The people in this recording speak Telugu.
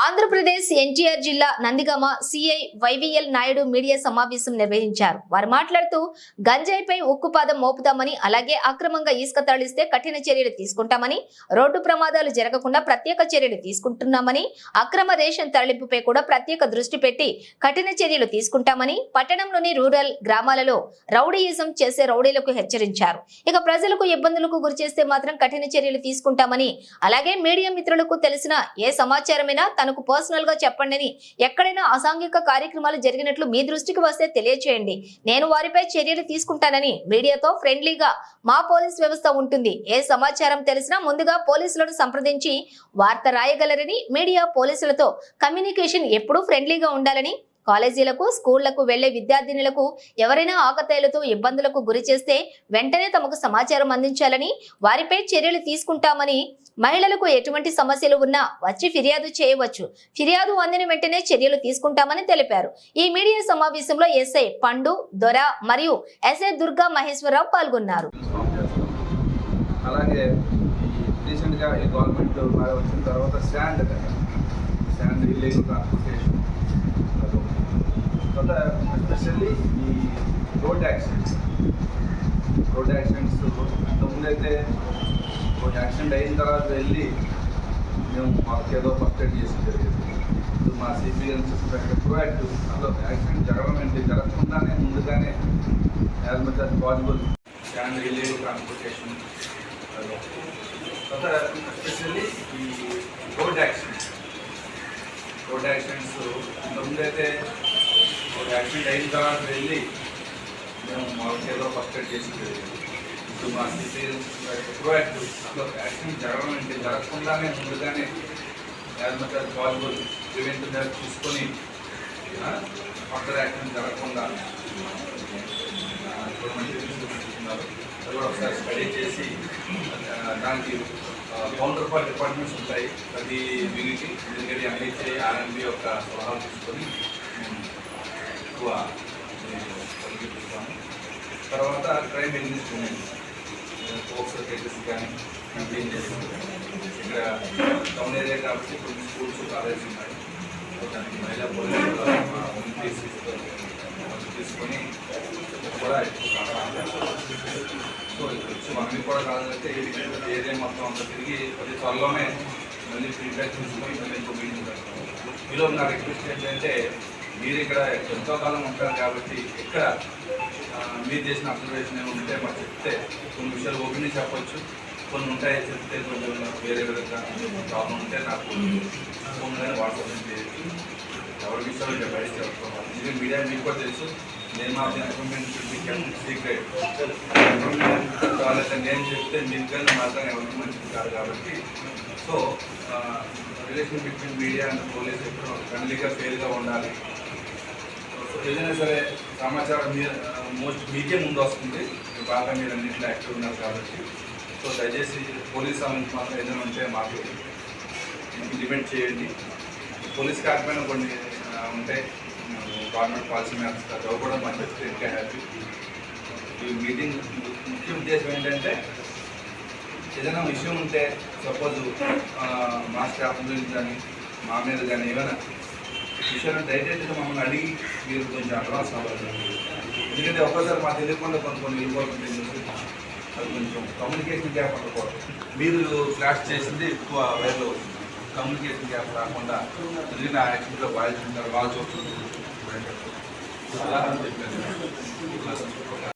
ఆంధ్రప్రదేశ్ ఎన్టీఆర్ జిల్లా Nandigama CI YVL Naidu media సమావేశం నిర్వహించారు. వారు మాట్లాడుతూ గంజాయిపై ఉక్కుపాదం మోపుతామని అలాగే అక్రమంగా ఇసుక తరలిస్తే కఠిన చర్యలు తీసుకుంటామని రోడ్డు ప్రమాదాలు జరగకుండా ప్రత్యేక చర్యలు తీసుకుంటున్నామని అక్రమ రేషన్ తరలింపుపై కూడా ప్రత్యేక దృష్టి పెట్టి కఠిన చర్యలు తీసుకుంటామని పట్టణంలోని రూరల్ గ్రామాలలో రౌడీయిజం చేసే రౌడీలకు హెచ్చరించారు. ఇక ప్రజలకు ఇబ్బందులకు గురిచేస్తే మాత్రం కఠిన చర్యలు తీసుకుంటామని అలాగే మీడియా మిత్రులకు తెలిసిన ఏ సమాచారమైనా తనకు పర్సనల్గా చెప్పండి ఎక్కడైనా అసాంఘిక కార్యక్రమాలు జరిగినట్లు మీ దృష్టికి వస్తే తెలియచేయండి. నేను వారిపై చర్యలు తీసుకుంటానని మీడియాతో ఫ్రెండ్లీగా మా పోలీస్ వ్యవస్థ ఉంటుంది. ఏ సమాచారం తెలిసినా ముందుగా పోలీసులను సంప్రదించి వార్త రాయగలరని మీడియా పోలీసులతో కమ్యూనికేషన్ ఎప్పుడూ ఫ్రెండ్లీగా ఉండాలని కాలేజీలకు స్కూళ్ళకు వెళ్ళే విద్యార్థినులకు ఎవరైనా ఆకతాయిలతో ఇబ్బందులకు గురి చేస్తే వెంటనే తమకు సమాచారం అందించాలని వారిపై చర్యలు తీసుకుంటామని మహిళలకు ఎటువంటి సమస్యలు ఉన్నా వచ్చి ఫిర్యాదు చేయవచ్చు. ఫిర్యాదు అందిన వెంటనే చర్యలు తీసుకుంటామని తెలిపారు. ఈ మీడియా సమావేశంలో ఎస్ఐ పండు దొర మరియు ఎస్ఐ దుర్గా మహేశ్వరరావు పాల్గొన్నారు. అలాగే రీసెంట్గా ఈ గవర్నమెంట్ వచ్చిన తర్వాత స్టాండ్ స్టాండ్ ఇల్లీగల్ ట్రాన్స్పోర్టేషన్ తర్వాత ఎస్పెషల్లీ ఈ రోడ్ యాక్సిడెంట్స్ రోడ్ యాక్సిడెంట్స్ ఇంతకుముందైతే ఒక యాక్సిడెంట్ అయిన తర్వాత వెళ్ళి మేము మాకు ఏదో ఫస్ట్ ఎయిడ్ చేసి జరిగేది. ఇప్పుడు మా సిపిఎన్ సిస్టమ్ ప్రొయాక్టివ్ యాక్సిడెంట్ జరగడం ఏంటి జరగకుండానే ముందుగానే as much as possible stand relieve transportation తర్వాత ఎస్పెషల్లీ ఈ రోడ్ యాక్సిడెంట్స్ రోడ్ యాక్సిడెంట్స్ ఇంతకుముందైతే యాక్సిడెంట్ అయిన తర్వాత వెళ్ళి మేము మాకు ఫస్ట్ ఎయిడ్ చేసి ఇప్పుడు మా స్థితి ప్రొయాక్టివ్ అసలు యాక్సిడెంట్ జరగడం జరగకుండానే ముందుగానే as possible prevent measures further accident జరగకుండా అది కూడా ఒకసారి స్టడీ చేసి దానికి కౌంటర్ పార్ట్ డిపార్ట్మెంట్స్ ఉంటాయి. ప్రతి యూనిట్ ఎందుకంటే ఎంఐసీ ఆర్ఎంబి యొక్క సలహాలు తీసుకొని ఎక్కువ పనిచేస్తాము తర్వాత క్రైమ్ ఎగ్జిస్ట్మెంట్ ఫోక్స్ కేసెస్ కానీ కంప్లైంట్ చేసి ఇక్కడ టౌన్ ఏరియా కాబట్టి కొన్ని స్కూల్స్ కాలేజెస్ ఉన్నాయి. దానికి మహిళా పోలీసులు తీసుకొని కూడా సో వచ్చి మనకి కూడా కాదంటే ఏరియా మొత్తం అంతా తిరిగి అది త్వరలోనే మళ్ళీ ఫీడ్బ్యాక్ తీసుకొని మళ్ళీ ఇంకో మీటింగ్ పెడతాం మీలో నా రిక్వెస్ట్ ఏంటంటే మీరు ఇక్కడ ఎంతో కాలం ఉంటారు కాబట్టి ఇక్కడ మీరు చేసిన అబ్జర్వేషన్ ఏమి ఉంటే మాకు చెప్తే కొన్ని విషయాలు ఓపెన్ చెప్పొచ్చు. కొన్ని ఉంటాయి చెప్తే కొంచెం వేరే విధంగా ప్రాబ్లం ఉంటే నాకు ఫోన్ కానీ వాట్సాప్ చేయొచ్చు. ఎవరి విషయాలు ఇక్కడ బయట చెప్పుకోవాలి ఇది మీడియా మీకు కూడా తెలుసు. నేను మా ఇన్ఫర్మేషన్ సీక్రెట్. వాళ్ళకి నేను చెప్తే మీకు కానీ మాత్రం ఎవరికి మంచిది కాదు కాబట్టి. So relation between media and police ఎప్పుడు ఫ్రెండ్లీగా ఫెయిల్గా ఉండాలి. ఏదైనా సరే సమాచారం మీరు మోస్ట్ మీకే ముందు వస్తుంది. బాగా మీరు అన్నింటిలో యాక్టివ్ ఉన్నారు కాబట్టి. సో దయచేసి పోలీస్ సంబంధించి మాత్రం ఏదైనా ఉంటే మాకు ఇంప్లిమెంట్ చేయండి. పోలీస్ కాకపోయినా కొన్ని ఉంటాయి గవర్నమెంట్ పాలసీ మ్యాప్స్ అవి కూడా మాకు చెప్తే ఇంకా హ్యాపీ. ఈ మీటింగ్ ముఖ్య ఉద్దేశం ఏంటంటే ఏదైనా విషయం ఉంటే సపోజ్ మా స్టాఫ్ గురించి కానీ మా మీద కానీ ఏమైనా విషయాలు దయచేసి మమ్మల్ని అడిగి మీరు కొంచెం అడ్వాన్స్ అవ్వాలి ఎందుకంటే ఒక్కసారి మాకు తెలియకుండా కొంత కొన్ని ఇంపార్టెంట్ అది కొంచెం కమ్యూనికేషన్ గ్యాప్ ఉండకూడదు మీరు ఫ్లాష్ చేసింది ఎక్కువ వైర్లో కమ్యూనికేషన్ గ్యాప్ రాకుండా జరిగిన యాక్సిడెంట్లో బాధితులు వాళ్ళు చూస్తుంది అలా అని చెప్పాను